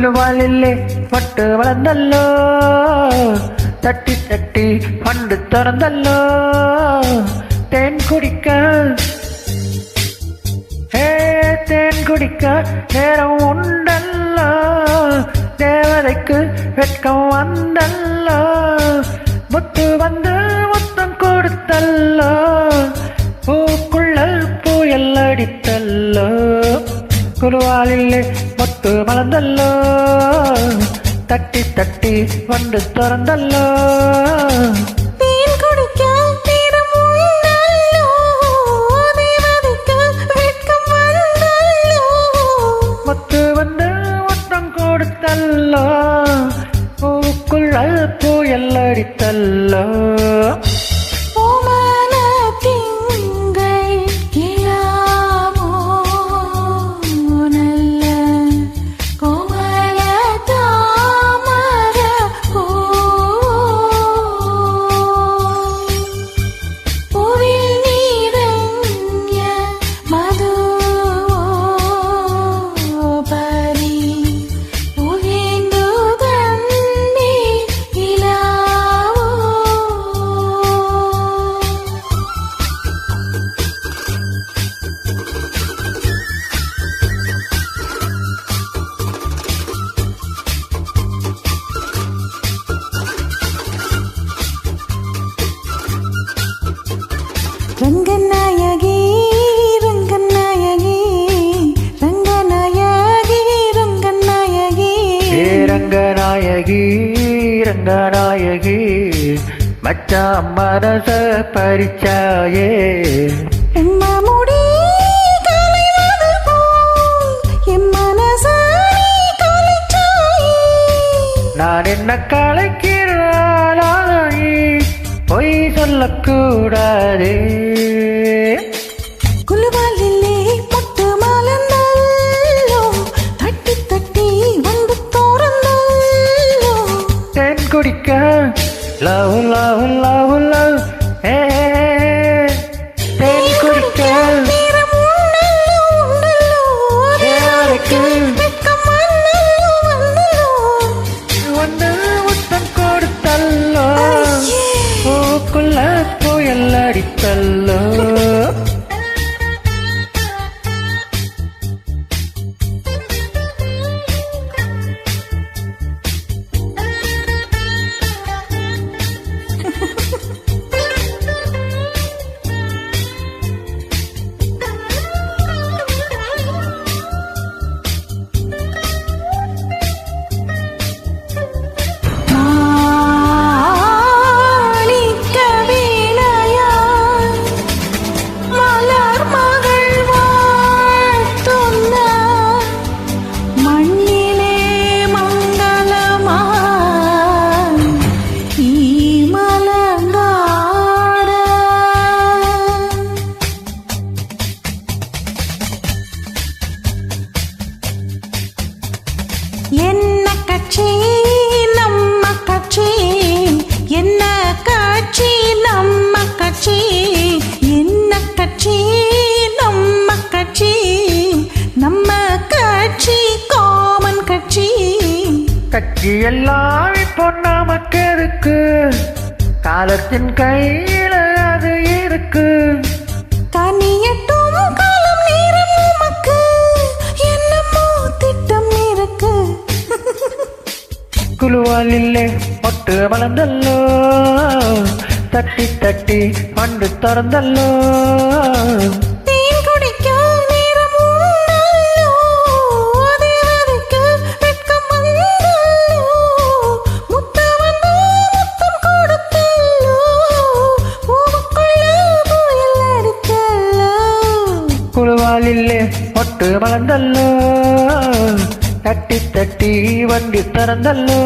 പുലുവാലില്ലേ പട്ട് വളർന്നല്ലോ തട്ടി തട്ടി പണ്ട് തുറന്നല്ലോ തേൻ കുടിക്കാൻ ഏ തേൻ കുടിക്കാൻ നേരം ഉണ്ടല്ലോ ദേവതയ്ക്ക് വെക്കം വന്നല്ലോ മുത്ത് വന്ന கண்ணுக்கு மலர்ந்தல்லோ? தட்டி தட்டி வண்டு திறந்தல்லோ? மொத்து வந்து ஒத்தம் கொடுத்தல்லோ? பூக்குள் பூயல் ரங்கநாயகி மச்சான் மனச பறிச்சாயே. நான் என்ன கலைக்கிறாய் பொய் சொல்லக்கூடாதே. தேன் குடிக்க லவ் லவ் லவ் லவ் கட்சி நம்ம கட்சி. என்ன கட்சி நம்ம கட்சி. என்ன கட்சி நம்ம கட்சி. நம்ம கட்சி காமன் கட்சி. கட்சி எல்லாம் இப்போ நமக்கு இருக்கு. காலத்தின் கையில அது இருக்கு. கனியட்டும் குழுவாலில்லே மொட்டு மலர்ந்தல்லோ தட்டி தட்டி பண்டு திறந்தல்லோ. குழுவாலில்லே மொட்டு மலர்ந்தல்லோ தட்டி தட்டி வண்டி திறந்தல்லோ.